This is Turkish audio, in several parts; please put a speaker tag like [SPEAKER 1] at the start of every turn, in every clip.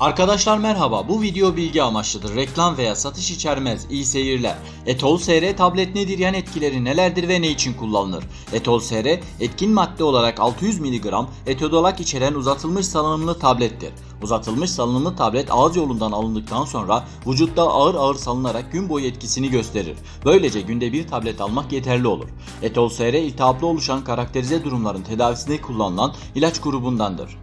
[SPEAKER 1] Arkadaşlar merhaba. Bu video bilgi amaçlıdır. Reklam veya satış içermez. İyi seyirler. Etol SR tablet nedir? Yan etkileri nelerdir ve ne için kullanılır? Etol SR etkin madde olarak 600 mg etodolak içeren uzatılmış salınımlı tablettir. Uzatılmış salınımlı tablet ağız yolundan alındıktan sonra vücutta ağır ağır salınarak gün boyu etkisini gösterir. Böylece günde bir tablet almak yeterli olur. Etol SR iltihaplı oluşan karakterize durumların tedavisinde kullanılan ilaç grubundandır.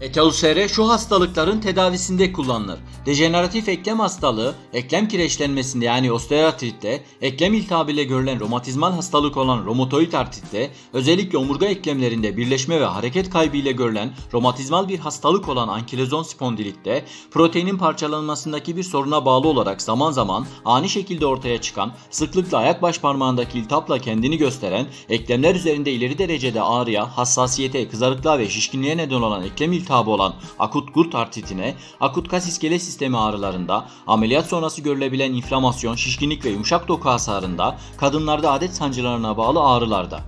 [SPEAKER 1] Etolsere şu hastalıkların tedavisinde kullanılır. Dejeneratif eklem hastalığı, eklem kireçlenmesinde yani osteoartritte, eklem iltihabı ile görülen romatizmal hastalık olan romatoid artritte, özellikle omurga eklemlerinde birleşme ve hareket kaybı ile görülen romatizmal bir hastalık olan ankilozon spondilitte, proteinin parçalanmasındaki bir soruna bağlı olarak zaman zaman ani şekilde ortaya çıkan, sıklıkla ayak baş parmağındaki iltihapla kendini gösteren, eklemler üzerinde ileri derecede ağrıya, hassasiyete, kızarıklığa ve şişkinliğe neden olan eklem iltihabı olan akut gurt artritine, akut kas iskelet sistemi ağrılarında, ameliyat sonrası görülebilen inflamasyon, şişkinlik ve yumuşak doku hasarında, kadınlarda adet sancılarına bağlı ağrılarda.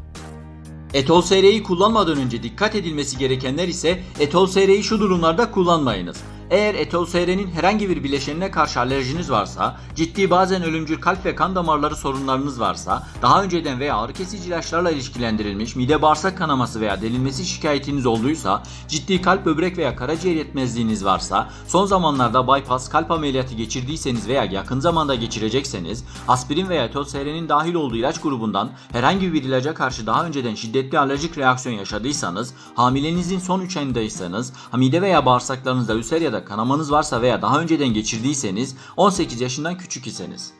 [SPEAKER 1] Etol SR'yi kullanmadan önce dikkat edilmesi gerekenler ise Etol SR'yi şu durumlarda kullanmayınız. Eğer Etol SR'nin herhangi bir bileşenine karşı alerjiniz varsa, ciddi bazen ölümcül kalp ve kan damarları sorunlarınız varsa, daha önceden veya ağrı kesici ilaçlarla ilişkilendirilmiş mide bağırsak kanaması veya delinmesi şikayetiniz olduysa, ciddi kalp böbrek veya karaciğer yetmezliğiniz varsa, son zamanlarda bypass kalp ameliyatı geçirdiyseniz veya yakın zamanda geçirecekseniz, aspirin veya Etol SR'nin dahil olduğu ilaç grubundan herhangi bir ilaca karşı daha önceden şiddetli alerjik reaksiyon yaşadıysanız, hamilenizin son 3 ayındaysanız, mide veya bağırsaklarınızda ülser ya da kanamanız varsa veya daha önceden geçirdiyseniz, 18 yaşından küçük iseniz.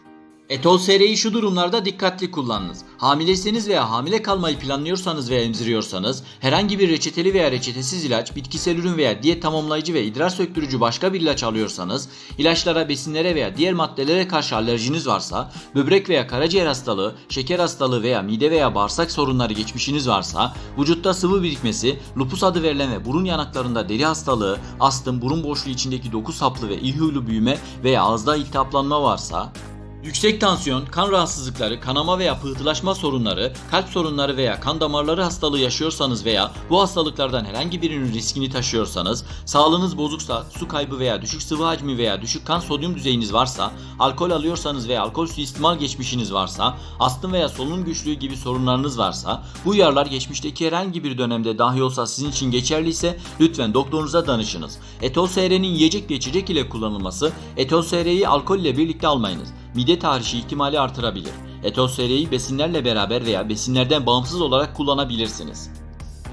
[SPEAKER 1] Etol SR'yi şu durumlarda dikkatli kullanınız. Hamileyseniz veya hamile kalmayı planlıyorsanız veya emziriyorsanız, herhangi bir reçeteli veya reçetesiz ilaç, bitkisel ürün veya diyet tamamlayıcı ve idrar söktürücü başka bir ilaç alıyorsanız, ilaçlara, besinlere veya diğer maddelere karşı alerjiniz varsa, böbrek veya karaciğer hastalığı, şeker hastalığı veya mide veya bağırsak sorunları geçmişiniz varsa, vücutta sıvı birikmesi, lupus adı verilen ve burun yanaklarında deri hastalığı, astım, burun boşluğu içindeki doku saplı ve iyi büyüme veya ağızda iltihaplanma varsa, Yüksek tansiyon, kan rahatsızlıkları, kanama veya pıhtılaşma sorunları, kalp sorunları veya kan damarları hastalığı yaşıyorsanız veya bu hastalıklardan herhangi birinin riskini taşıyorsanız, sağlığınız bozuksa, su kaybı veya düşük sıvı hacmi veya düşük kan sodyum düzeyiniz varsa, alkol alıyorsanız veya alkol suistimal geçmişiniz varsa, astım veya solunum güçlüğü gibi sorunlarınız varsa, bu uyarılar geçmişteki herhangi bir dönemde dahi olsa sizin için geçerliyse lütfen doktorunuza danışınız. Etol SR'nin yiyecek ve içecek ile kullanılması, etol SR'yi alkol ile birlikte almayınız mide tahrişi ihtimali artırabilir. Etol SR'yi besinlerle beraber veya besinlerden bağımsız olarak kullanabilirsiniz.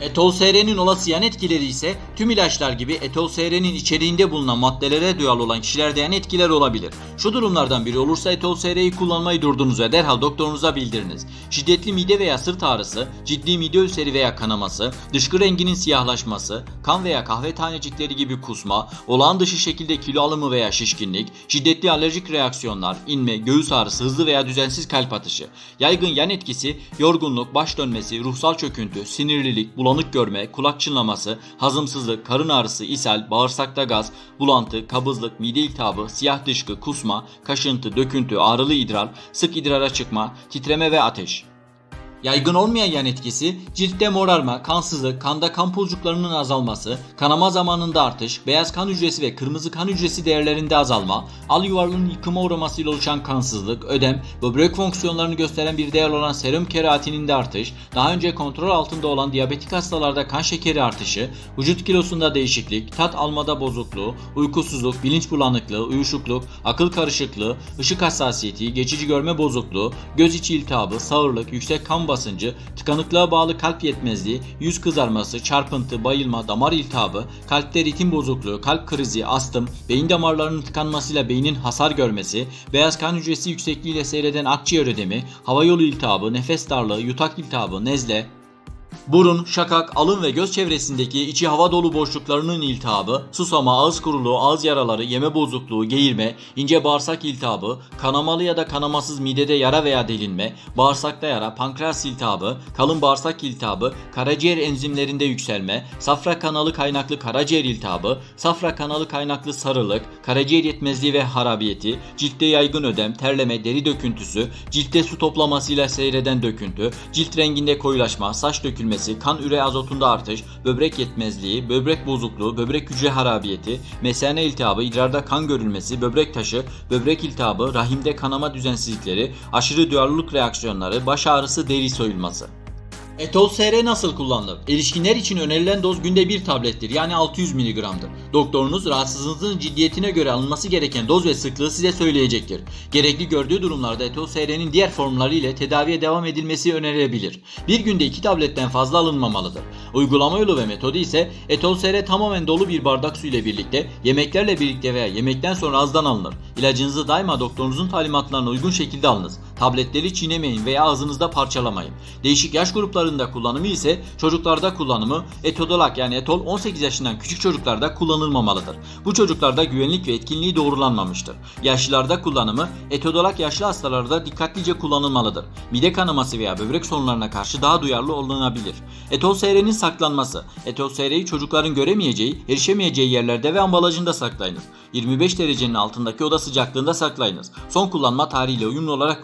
[SPEAKER 1] Etol SR'nin olası yan etkileri ise tüm ilaçlar gibi Etol SR'nin içeriğinde bulunan maddelere duyarlı olan kişilerde yan etkiler olabilir. Şu durumlardan biri olursa Etol SR'yi kullanmayı durdurunuz ve derhal doktorunuza bildiriniz. Şiddetli mide veya sırt ağrısı, ciddi mide ülseri veya kanaması, dışkı renginin siyahlaşması, kan veya kahve tanecikleri gibi kusma, olağan dışı şekilde kilo alımı veya şişkinlik, şiddetli alerjik reaksiyonlar, inme, göğüs ağrısı, hızlı veya düzensiz kalp atışı. Yaygın yan etkisi yorgunluk, baş dönmesi, ruhsal çöküntü, sinirlilik, bulanık görme, kulak çınlaması, hazımsızlık, karın ağrısı, ishal, bağırsakta gaz, bulantı, kabızlık, mide iltihabı, siyah dışkı, kusma, kaşıntı, döküntü, ağrılı idrar, sık idrara çıkma, titreme ve ateş. Yaygın olmayan yan etkisi ciltte morarma, kansızlık, kanda kan pulcuklarının azalması, kanama zamanında artış, beyaz kan hücresi ve kırmızı kan hücresi değerlerinde azalma, al yuvarlığının yıkıma uğramasıyla oluşan kansızlık, ödem, böbrek fonksiyonlarını gösteren bir değer olan serum keratininde artış, daha önce kontrol altında olan diyabetik hastalarda kan şekeri artışı, vücut kilosunda değişiklik, tat almada bozukluğu, uykusuzluk, bilinç bulanıklığı, uyuşukluk, akıl karışıklığı, ışık hassasiyeti, geçici görme bozukluğu, göz içi iltihabı, sağırlık, yüksek kan basıncı, tıkanıklığa bağlı kalp yetmezliği, yüz kızarması, çarpıntı, bayılma, damar iltihabı, kalpte ritim bozukluğu, kalp krizi, astım, beyin damarlarının tıkanmasıyla beynin hasar görmesi, beyaz kan hücresi yüksekliğiyle seyreden akciğer ödemi, hava yolu iltihabı, nefes darlığı, yutak iltihabı, nezle, Burun, şakak, alın ve göz çevresindeki içi hava dolu boşluklarının iltihabı, susama, ağız kuruluğu, ağız yaraları, yeme bozukluğu, geğirme, ince bağırsak iltihabı, kanamalı ya da kanamasız midede yara veya delinme, bağırsakta yara, pankreas iltihabı, kalın bağırsak iltihabı, karaciğer enzimlerinde yükselme, safra kanalı kaynaklı karaciğer iltihabı, safra kanalı kaynaklı sarılık, karaciğer yetmezliği ve harabiyeti, ciltte yaygın ödem, terleme, deri döküntüsü, ciltte su toplamasıyla seyreden döküntü, cilt renginde koyulaşma, saç döküntüsü, geciktirmesi, kan üre azotunda artış, böbrek yetmezliği, böbrek bozukluğu, böbrek hücre harabiyeti, mesane iltihabı, idrarda kan görülmesi, böbrek taşı, böbrek iltihabı, rahimde kanama düzensizlikleri, aşırı duyarlılık reaksiyonları, baş ağrısı, deri soyulması. Etol SR nasıl kullanılır? Erişkinler için önerilen doz günde bir tablettir yani 600 mg'dır. Doktorunuz rahatsızlığınızın ciddiyetine göre alınması gereken doz ve sıklığı size söyleyecektir. Gerekli gördüğü durumlarda Etol SR'nin diğer formları ile tedaviye devam edilmesi önerilebilir. Bir günde iki tabletten fazla alınmamalıdır. Uygulama yolu ve metodu ise Etol SR tamamen dolu bir bardak su ile birlikte, yemeklerle birlikte veya yemekten sonra azdan alınır. İlacınızı daima doktorunuzun talimatlarına uygun şekilde alınız. Tabletleri çiğnemeyin veya ağzınızda parçalamayın. Değişik yaş gruplarında kullanımı ise çocuklarda kullanımı etodolak yani etol 18 yaşından küçük çocuklarda kullanılmamalıdır. Bu çocuklarda güvenlik ve etkinliği doğrulanmamıştır. Yaşlılarda kullanımı etodolak yaşlı hastalarda dikkatlice kullanılmalıdır. Mide kanaması veya böbrek sorunlarına karşı daha duyarlı olunabilir. Etol SR'nin saklanması. Etol SR'yi çocukların göremeyeceği, erişemeyeceği yerlerde ve ambalajında saklayınız. 25 derecenin altındaki oda sıcaklığında saklayınız. Son kullanma tarihiyle uyumlu olarak